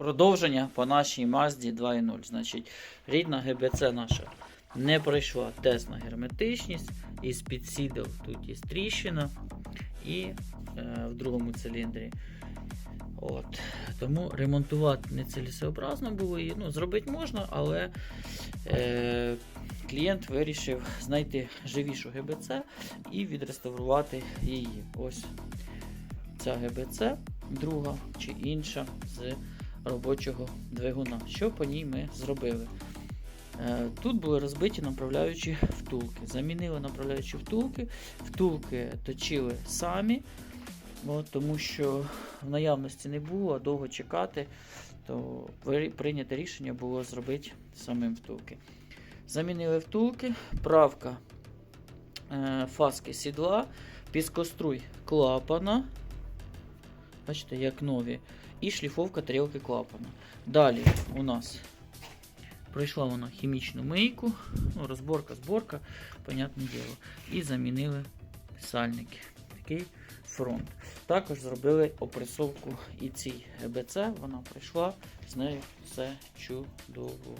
Продовження по нашій Mazda 2.0. Значить, рідна ГБЦ наша не пройшла тест на герметичність. Із під сідел тут є тріщина і е, в другому циліндрі. От. Тому ремонтувати нецелесообразно було її. Ну, зробити можна, але е, клієнт вирішив знайти живішу ГБЦ і відреставрувати її. Ось ця ГБЦ, друга чи інша з робочого двигуна. Що по ній ми зробили? Е, Тут були розбиті направляючі втулки. Замінили направляючі втулки, втулки точили самі, от, тому що в наявності не було, довго чекати, то при- прийняте рішення було зробити самим втулки. Замінили втулки, правка е, фаски сідла, піскоструй клапана. Бачите, як нові. І шліфовка тарілки клапана. Далі у нас пройшла вона хімічну мийку, ну, розборка, зборка, понятне діло. І замінили сальники. Такий фронт. Також зробили опресовку і цій ГБЦ, вона пройшла, з нею все чудово.